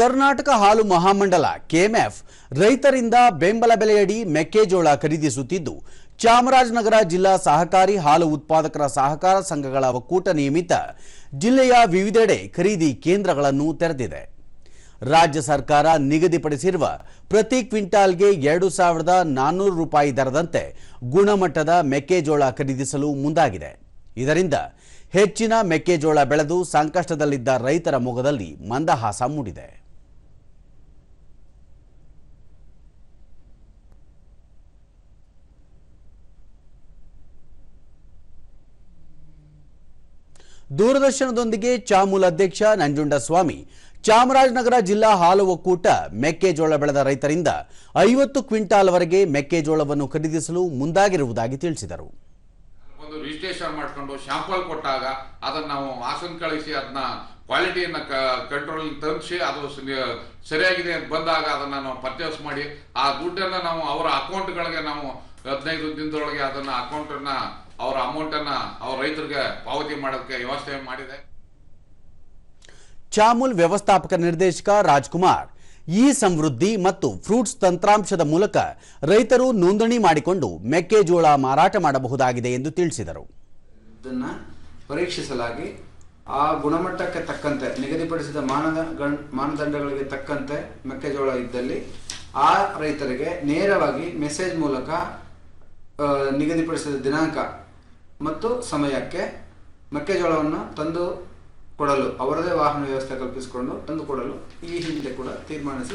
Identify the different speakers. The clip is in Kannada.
Speaker 1: ಕರ್ನಾಟಕ ಹಾಲು ಮಹಾಮಂಡಲ, ಕೆಎಂಎಫ್, ರೈತರಿಂದ ಬೆಂಬಲ ಬೆಲೆಯಡಿ ಮೆಕ್ಕೆಜೋಳ ಖರೀದಿಸುತ್ತಿದ್ದು, ಚಾಮರಾಜನಗರ ಜಿಲ್ಲಾ ಸಹಕಾರಿ ಹಾಲು ಉತ್ಪಾದಕರ ಸಹಕಾರ ಸಂಘಗಳ ಒಕ್ಕೂಟ ನಿಯಮಿತ ಜಿಲ್ಲೆಯ ವಿವಿಧೆಡೆ ಖರೀದಿ ಕೇಂದ್ರಗಳನ್ನು ತೆರೆದಿದೆ. ರಾಜ್ಯ ಸರ್ಕಾರ ನಿಗದಿಪಡಿಸಿರುವ ಪ್ರತಿ ಕ್ವಿಂಟಾಲ್ಗೆ ಎರಡು ಸಾವಿರದ ನಾನ್ನೂರು ರೂಪಾಯಿ ದರದಂತೆ ಗುಣಮಟ್ಟದ ಮೆಕ್ಕೆಜೋಳ ಖರೀದಿಸಲು ಮುಂದಾಗಿದೆ. ಇದರಿಂದ ಹೆಚ್ಚಿನ ಮೆಕ್ಕೆಜೋಳ ಬೆಳೆದು ಸಂಕಷ್ಟದಲ್ಲಿದ್ದ ರೈತರ ಮೊಗದಲ್ಲಿ ಮಂದಹಾಸ ಮೂಡಿದೆ. ದೂರದರ್ಶನದೊಂದಿಗೆ ಚಾಮೂಲ್ ಅಧ್ಯಕ್ಷ ನಂಜುಂಡಸ್ವಾಮಿ, ಚಾಮರಾಜನಗರ ಜಿಲ್ಲಾ ಹಾಲು ಒಕ್ಕೂಟ ಮೆಕ್ಕೆಜೋಳ ಬೆಳೆದ ರೈತರಿಂದ ಐವತ್ತು ಕ್ವಿಂಟಾಲ್ವರೆಗೆ ಮೆಕ್ಕೆಜೋಳವನ್ನು ಖರೀದಿಸಲು ಮುಂದಾಗಿರುವುದಾಗಿ ತಿಳಿಸಿದರು.
Speaker 2: ಒಂದು ರಿಜಿಸ್ಟ್ರೇಷನ್ ಮಾಡಿಕೊಂಡು ಶಾಂಪಲ್ ಕೊಟ್ಟಾಗ ಅದನ್ನು ನಾವು ಆಸನ್ ಕಳಿಸಿ ಅದನ್ನ ಕ್ವಾಲಿಟಿಯನ್ನ ಕಂಟ್ರೋಲ್ ತಂದಿಸಿ ಅದು ಸರಿಯಾಗಿದೆ ಅಂತ ಬಂದಾಗ ಅದನ್ನ ನಾವು ಪರ್ಚೇಸ್ ಮಾಡಿ ಆ ದುಡ್ಡನ್ನು ನಾವು ಅವರ ಅಕೌಂಟ್ಗಳಿಗೆ ನಾವು ಹದಿನೈದು ದಿನದೊಳಗೆ ಅದನ್ನ ಅಕೌಂಟನ್ನ ಅವರ ಅಮೌಂಟನ್ನ ಅವ್ರ ರೈತರಿಗೆ ಪಾವತಿ ಮಾಡೋದಕ್ಕೆ ವ್ಯವಸ್ಥೆ ಮಾಡಿದೆ.
Speaker 1: ಚಾಮುಲ್ ವ್ಯವಸ್ಥಾಪಕ ನಿರ್ದೇಶಕ ರಾಜ್ಕುಮಾರ್ ಈ ಸಮೃದ್ಧಿ ಮತ್ತು ಫ್ರೂಟ್ಸ್ ತಂತ್ರಾಂಶದ ಮೂಲಕ ರೈತರು ನೋಂದಣಿ ಮಾಡಿಕೊಂಡು ಮೆಕ್ಕೆಜೋಳ ಮಾರಾಟ ಮಾಡಬಹುದಾಗಿದೆ ಎಂದು ತಿಳಿಸಿದರು.
Speaker 3: ಇದನ್ನು ಪರೀಕ್ಷಿಸಲಾಗಿ ಆ ಗುಣಮಟ್ಟಕ್ಕೆ ತಕ್ಕಂತೆ ನಿಗದಿಪಡಿಸಿದ ಮಾನದ ಮಾನದಂಡಗಳಿಗೆ ತಕ್ಕಂತೆ ಮೆಕ್ಕೆಜೋಳ ಇದ್ದಲ್ಲಿ ಆ ರೈತರಿಗೆ ನೇರವಾಗಿ ಮೆಸೇಜ್ ಮೂಲಕ ನಿಗದಿಪಡಿಸಿದ ದಿನಾಂಕ ಮತ್ತು ಸಮಯಕ್ಕೆ ಮೆಕ್ಕೆಜೋಳವನ್ನು ತಂದು ಕೊಡಲು, ಅವರದೇ ವಾಹನ ವ್ಯವಸ್ಥೆ ಕಲ್ಪಿಸಿಕೊಂಡು ತಂದು ಕೊಡಲು ಈ ಹಿಂದೆ ಕೂಡ ತೀರ್ಮಾನಿಸಿ